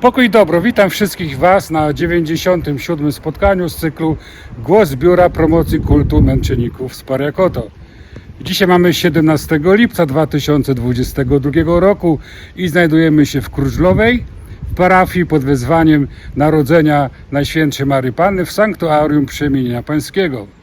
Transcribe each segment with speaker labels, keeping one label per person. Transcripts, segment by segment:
Speaker 1: Pokój dobro, witam wszystkich Was na 97. spotkaniu z cyklu Głos Biura Promocji Kultu Męczenników z Pariakoto. Dzisiaj mamy 17 lipca 2022 roku i znajdujemy się w Krużlowej, w parafii pod wezwaniem Narodzenia Najświętszej Marii Panny w Sanktuarium Przemienienia Pańskiego.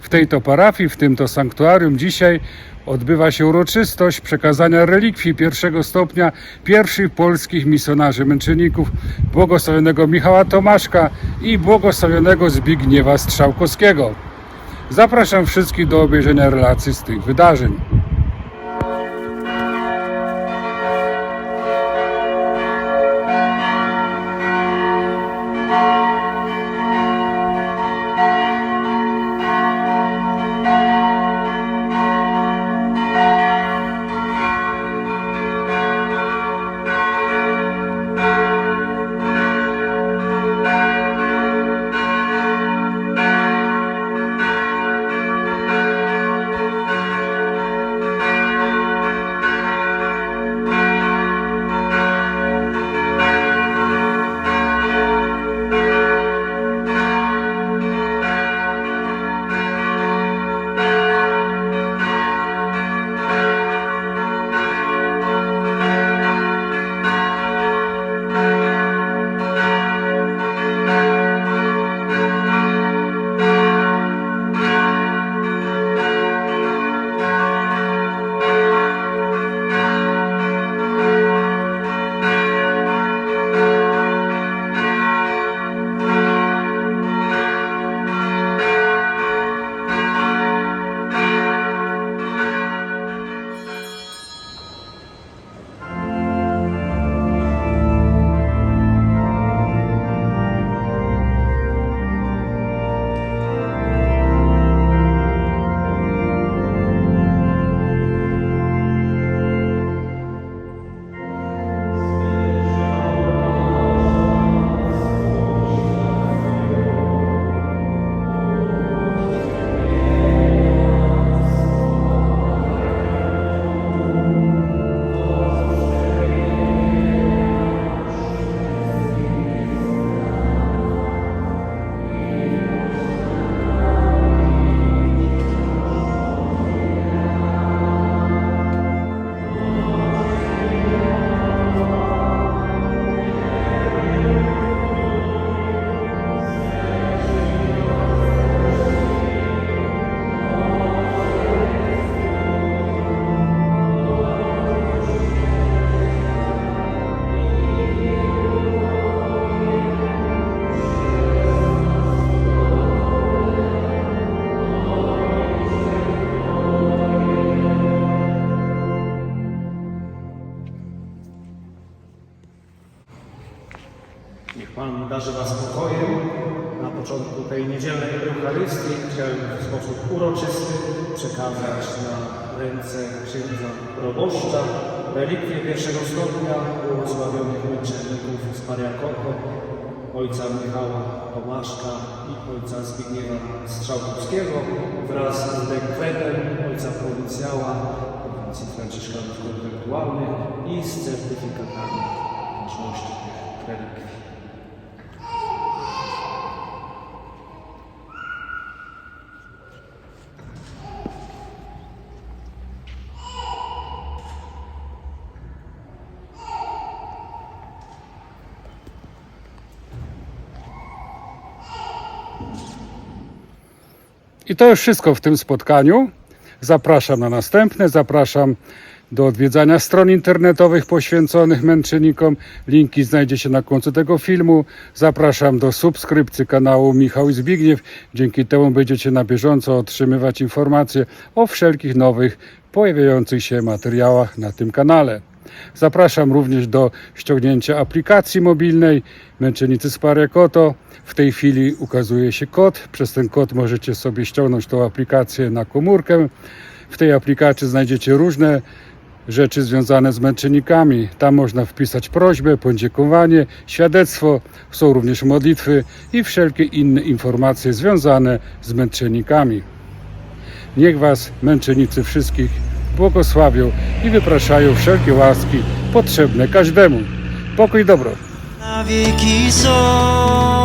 Speaker 1: W tej to parafii, w tym to sanktuarium dzisiaj odbywa się uroczystość przekazania relikwii pierwszego stopnia pierwszych polskich misjonarzy męczenników, błogosławionego Michała Tomaszka i błogosławionego Zbigniewa Strzałkowskiego. Zapraszam wszystkich do obejrzenia relacji z tych wydarzeń.
Speaker 2: Darzy Was spokojem. Na początku tej niedzielnej Eucharystii chciałem w sposób uroczysty przekazać na ręce księdza proboszcza relikwie pierwszego stopnia błogosławionych męczenników z Pariakoko, ojca Michała Tomaszka i ojca Zbigniewa Strzałkowskiego wraz z dekretem ojca prowincjała prowincji Franciszkanów Konwentualnych i z certyfikatami ważności tych relikwii.
Speaker 1: I to już wszystko w tym spotkaniu. Zapraszam na następne, zapraszam do odwiedzania stron internetowych poświęconych męczennikom. Linki znajdziecie na końcu tego filmu. Zapraszam do subskrypcji kanału Michał i Zbigniew. Dzięki temu będziecie na bieżąco otrzymywać informacje o wszelkich nowych pojawiających się materiałach na tym kanale. Zapraszam również do ściągnięcia aplikacji mobilnej Męczennicy z Parekoto. W tej chwili ukazuje się kod. Przez ten kod możecie sobie ściągnąć tą aplikację na komórkę. W tej aplikacji znajdziecie różne rzeczy związane z męczennikami. Tam można wpisać prośbę, podziękowanie, świadectwo. Są również modlitwy i wszelkie inne informacje związane z męczennikami. Niech Was męczennicy wszystkich błogosławią i wypraszają wszelkie łaski potrzebne każdemu. Pokój dobro.
Speaker 3: na wieki są.